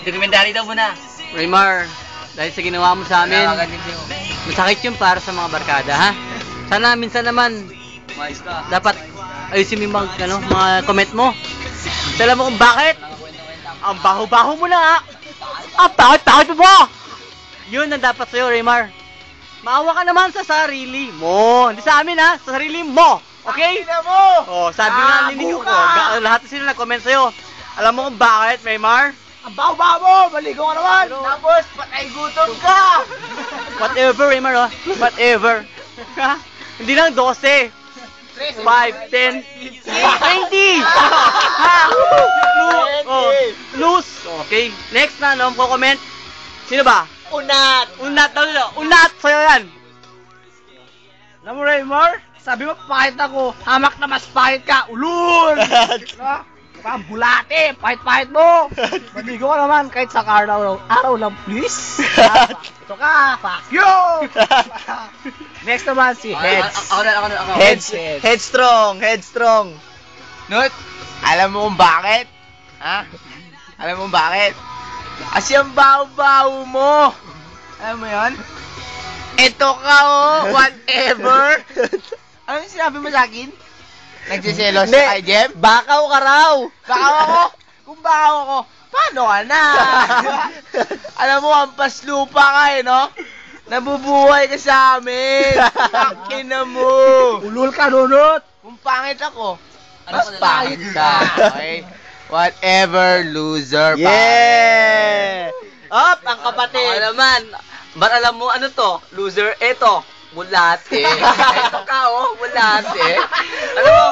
Dokumentary daw muna. Raymar, dahil sa ginawa mo sa amin, Kailangan din sa'yo. masakit yun para sa mga barkada, ha? Sana minsan naman, ka. dapat ayusin mo yung mga, ano, mga comment mo. Alam mo kung bakit? Ang baho-baho mo na, ha? Ang bakit-bakit mo ba? Yun ang dapat sa'yo, Raymar. Maawa ka naman sa sarili mo. Hindi sa amin, ha? Sa sarili mo. Okay? mo! Oh, sabi nga ni Nico ko, ga- lahat sila nag-comment sa'yo. Alam mo kung bakit, Raymar? Ang baho-baho mo! Maligo ka naman! Tapos, patay gutom ka! Whatever, Raymar, oh. Whatever. Ha? Hindi lang 12. 5, 10, 20! ha? Oh, loose. Okay. Next na, no? comment Sino ba? Unat! Unat daw nila. Unat! Sa'yo yan. Alam mo, Raymar? Sabi mo, pahit ako. Hamak na mas pahit ka. Ulul! Parang bulate. Pahit-pahit mo. Maligo ka naman kahit sa araw, araw lang, please. Ito ka. Fuck you! Next naman si Heads. Ako na, ako na, ako. Heads. Headstrong, headstrong. Not? Alam mo kung bakit? Ha? Alam mo kung bakit? Kasi ang baho-baho mo. Alam mo yon? Ito ka oh, whatever. ano yung sinabi mo sa akin? Nagsiselos ka kay Jem? Bakaw ka raw. Bakaw ako? Kung bakaw ako, paano ka na? Alam mo, ampas lupa ka eh, no? Nabubuhay ka sa amin. Akina mo. Ulul ka, nunot. Kung pangit ako, Ano mas ko na pangit ka. Okay? Whatever, loser, Yeah! Up, ang kapatid. Ako naman. Ba't alam mo ano to? Loser? Eto. Bulate. Eto ka oh. Bulate. Alam mo,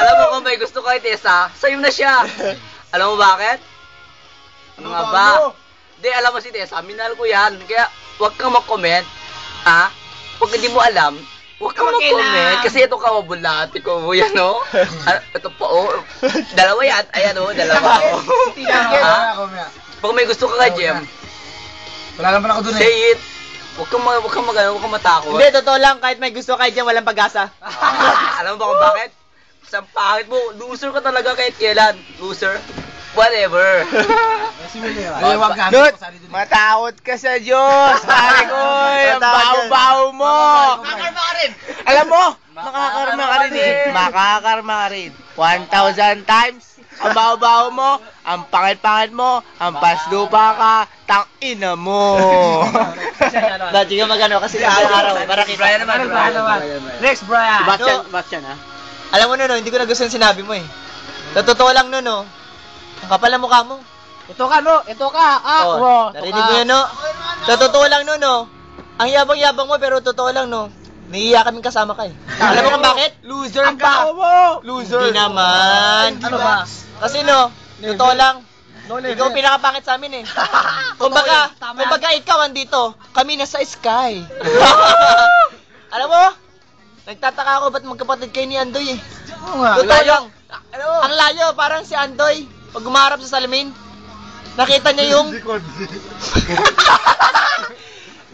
alam mo kung may gusto kay Tessa, sa'yo na siya. Alam mo bakit? Ano nga ba? Hindi, alam mo si Tessa, minahal ko yan. Kaya, huwag kang mag-comment. Ha? Pag hindi mo alam, huwag kang Huwag mag-comment. Kasi ito ka, oh, bulate ko mo yan, oh. Ito pa, oh. Dalawa yan. Ayan, oh, dalawa, oh. Ha? Pag may gusto ka kay Jem, Wala naman ako dun eh. Say it. Huwag kang, ma- huwag kang mag- huwag kang matakot. Hindi, totoo lang, kahit may gusto kayo dyan, walang pag-asa. Ah, alam mo ba kung bakit? Sa pangit mo, loser ka talaga kahit kailan. Loser. Whatever. Dut, matakot ka sa Diyos, pare ko. Ang baho-baho mo. Alam mo, makakarma ka rin eh. Makakarma ka rin. 1,000 times. Ang baho-baho mo, ang pangit-pangit mo, ang paslupa ka, tang ina mo. Dati ka magano kasi sa araw, para kita. Brian naman, Brian naman. Next, Brian. Sebastian, Sebastian, ha? Alam mo, Nuno, hindi ko nagustuhan sinabi mo eh. Sa totoo lang, Nuno, ang kapal ng mukha mo. Ito ka, no? Ito ka. Ah, oh, narinig mo yun, no? Sa totoo lang, Nuno, ang yabang-yabang mo, pero totoo lang, no? Naiiya kaming kasama ka eh. Alam mo kung bakit? Loser ka. Loser. Hindi naman. Ano ba? Kasi no, totoo lang, ikaw ang pinakapangit sa amin eh. kumbaga, kumbaga ikaw andito, kami nasa sky. Alam mo, nagtataka ako ba't magkapatid kayo ni Andoy eh. Totoo lang. Ang layo, parang si Andoy, pag gumarap sa salamin, nakita niya yung... Hindi,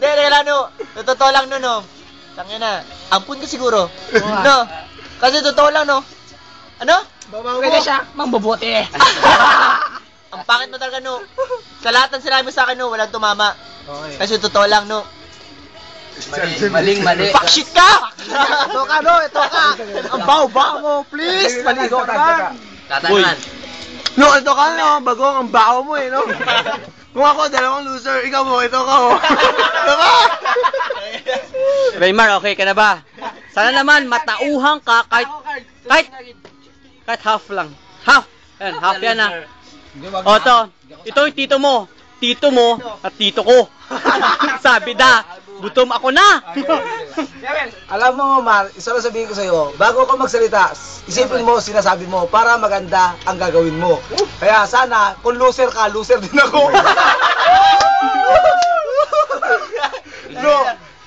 hindi lang no. Totoo lang no, no. Tangin na. Ampun ka siguro. No. Kasi totoo lang, no. Ano? Pwede siya, mambobote. Ang pangit mo talaga, no. Sa lahat ng sinabi mo sa akin, no, walang tumama. Kasi totoo lang, no. Maling, mali. Fuck shit ka! ito ka, no, ito ka. Ang baw-baw mo, please. Maligo ka na. Tatanungan. No, ito ka no, bagong ang baho mo eh, no? Kung ako, dalawang loser, ikaw mo, ito ka oh. Ka! Raymar, okay ka na ba? Sana naman, matauhang ka kahit, kahit, kahit half lang. Half. Yan, half yan ha. O, to. Ito yung tito mo. Tito mo at tito ko. Sabi da, gutom ako na. Alam mo, Mar, isa lang sabihin ko sa'yo, bago ka magsalita, isipin mo, sinasabi mo, para maganda ang gagawin mo. Kaya sana, kung loser ka, loser din ako. no,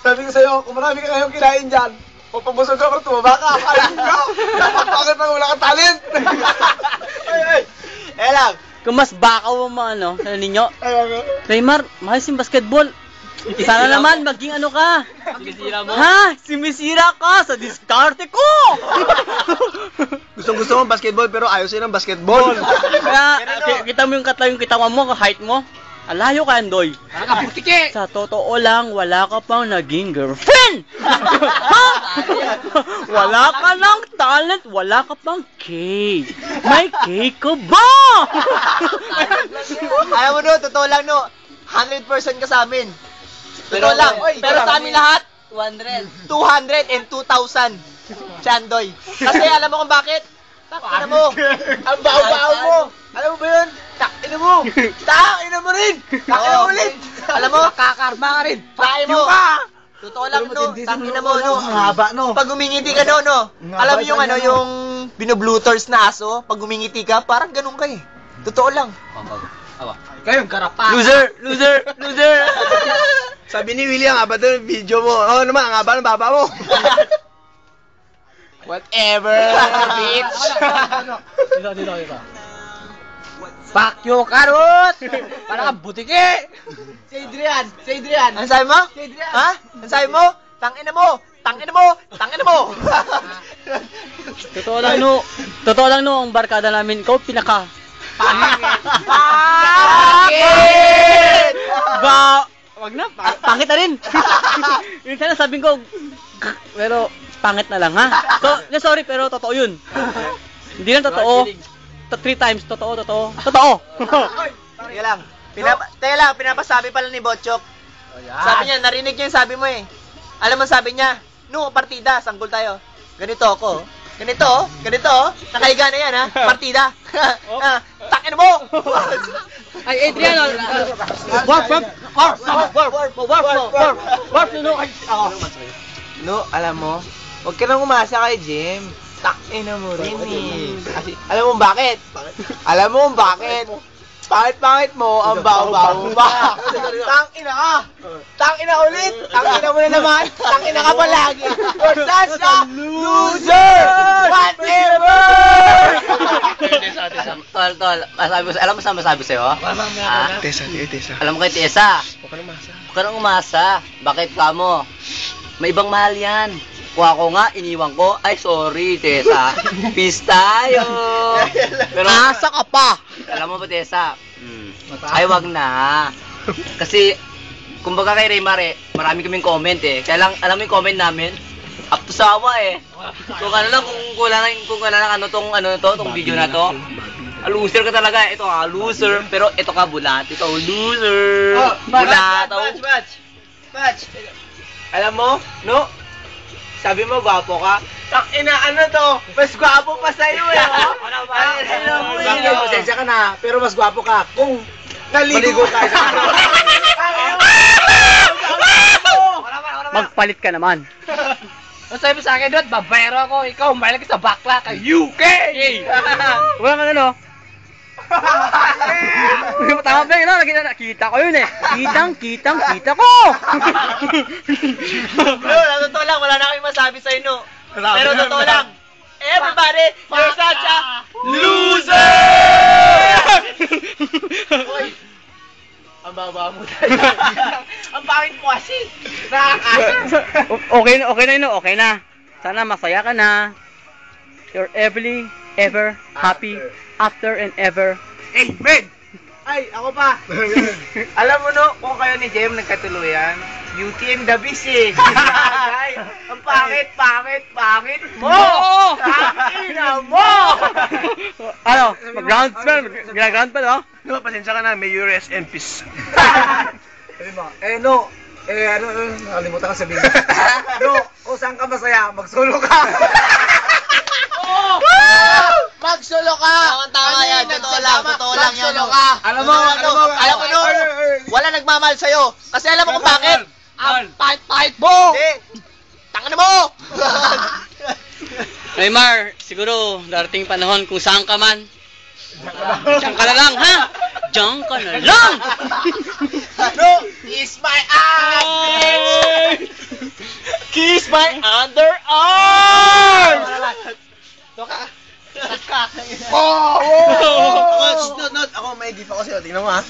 sabi ko sa'yo, kung marami ka ngayong kinain dyan, o pabusog ka, pero tumaba ka, kain ka. Dapat bakit na wala kang talent? ay, ay. Eh lang. Kung mas bakaw mo ano, ano ninyo, Ay, ay, Raymar, mahal yung basketball. Sana naman maging ano ka. Sinisira mo? Ha? Simisira ka sa diskarte ko! Gustong gusto mo basketball pero ayaw sa'yo ng basketball. Kaya, ki- kita mo yung katla yung kitawan mo, height mo. Alayo ka, Andoy. Parang ka butike. Sa totoo lang, wala ka pang naging girlfriend! ha? wala ka ng talent, wala ka pang cake. May cake ka ba? Ayaw mo no, totoo lang no. 100% ka sa amin. Totoo Pero- lang. Oy, Pero sa amin lahat, 200. 200 and 2,000. Chandoy. Kasi alam mo kung bakit? Takina mo. Ang baho-baho mo. Alam mo ba yun? Takina mo. Takina mo rin. Takina mo ulit. Alam mo, Kakarma ka rin. Tayo mo. Totoo lang no, tangina mo no. Ang haba, no? Pag umingiti ka no, no. Alam mo yung ano, yung binublooters na aso, pag umingiti ka, parang ganun ka eh. Totoo lang. Awa. Kayong karapa. Loser! Loser! Loser! Sabi ni William, haba daw ng video mo. Oo naman, ang haba ng baba mo. Whatever, bitch. Dito, dito, dito. Fuck you, karot! Parang ka butike. Si Adrian, si Adrian. Ano sabi mo? Ha? Ano sabi mo? Tangina mo! Tangina mo! Tangina mo! totoo lang, no. Totoo lang, no. Ang barkada namin, ikaw pinaka... Bakit? Ba... Wag na, pa- pangit na rin. Minsan sabi ko, pero pangit na lang, ha? So, no, sorry, pero totoo yun. Hindi lang totoo. Three times, totoo, totoo. Totoo! Teka lang. Pinapa Teka lang, pinapasabi pala ni Botchok. Sabi niya, narinig niya yung sabi mo eh. Alam mo sabi niya, no, partida, sanggol tayo. Ganito ako. Ganito, oh. ganito, oh. nakahiga na yan ha, partida. Ah, Takin mo! Ay, Adrian, uh, warp, warp, warp, warp, warp, warp, warp, warp, warp, no, ay, ako. No, alam mo, huwag ka nang umasa kay Jim. Takina mo rin eh. Kasi, alam mo bakit? Alam mo bakit? Pangit-pangit mo, ang baho-baho mo ba? Tangina ka! Tangina ulit! Tangina mo na naman! Tangina ka palagi! You're such a loser! Whatever! Tol, tol, masabi ko, alam mo sa masabi sa'yo? Ha? Tesa, eh, Tesa. Alam mo kay Tessa, Huwag ka nang masa. huwag ka nang umasa. Bakit ka mo? May ibang mahal yan. Kuha ko nga, iniwan ko. Ay, sorry, Tessa. Peace tayo. Pero, Asa ka pa! alam mo ba, Tessa? Mm, ay, wag na. Kasi, kumbaga kay Ray Mare, marami kaming comment eh. Kaya lang, alam mo yung comment namin? Up to sawa eh. Kung ano lang, kung wala lang, kung wala lang ano tong, ano to, tong video na to. A loser ka talaga. Ito ka, loser. Pero ito ka, bulat. Ito, loser. Oh, bulat. Batch, batch, batch. Alam mo, no? Sabi mo, gwapo ka. Takina, ano to? Mas gwapo pa sa'yo eh, oh. Ano ba? Ano mo Bakit? eh, oh. Pasensya ka na, pero mas gwapo ka kung naligo sa Magpalit ka naman. Ang sabi sa akin doon, babayero ako. Ikaw, umaila ka sa bakla kay UK! Wala ka ano. Tama ba yun, no? Nakita, nakita ko yun eh. Kitang, kitang, kita ko! Bro, na totoo lang, wala na kami masabi sa inyo. Pero totoo lang, everybody, you're such a loser! Ang baba mo tayo. Ang pangit mo kasi. Nakakasa. Okay na, okay na yun, no? okay na. Sana masaya ka na. You're everly, ever, happy, after and ever. Amen! Ay, ako pa. Alam mo no, kung kayo ni Jem nagkatuluyan, Beauty and the Beast eh. Ay, ang pangit, pangit, pangit mo! Tangina mo! ano, mag-ground spell, mag-ground spell, oh? No, pasensya ka na, may rest in peace. eh, no. Eh, ano, ano, nakalimutan ka sabihin. no, kung saan ka masaya, mag-solo ka. Magsolo ka! Tama, tama Ano yan. Totoo lang, totoo lang yan. Magsolo no. ka! Alam mo, alam mo, alam mo, wala nagmamahal sa'yo. Kasi alam mo kung bakit? Ang pahit-pahit mo! Hindi. Tangan mo! Raymar, siguro darating panahon kung saan ka man. Diyan ka na lang, ha? Diyan ka na lang! No, kiss my ass, bitch! Kiss my underarms! Hindi pa kasi, oh, tingnan mo ah.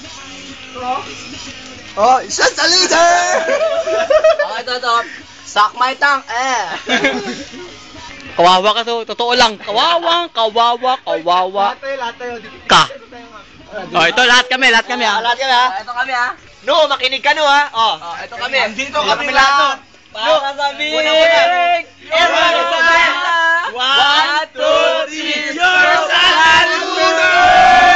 Oh? Shut the leader! okay, ito, ito. Suck my tongue, eh! kawawa ka to, totoo lang. Kawawa, kawawa, kawawa. Lahat oh. tayo, lahat tayo. Ka. Oh, ito lahat kami, lahat kami ah. Oh, lahat kami ah. Oh, ito kami ah. No, makinig ka no ha. Oh, oh ito kami. Andito kami lahat. Para sa big! Everybody sa big! One, two, three! Your saludo!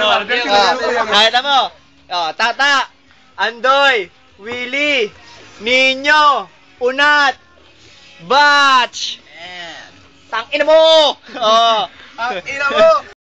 Oh, Nakita mo? Oh, Tata, Andoy, Willy, Ninyo, Unat, Batch. Tang ina mo! Oh. Ang ina mo!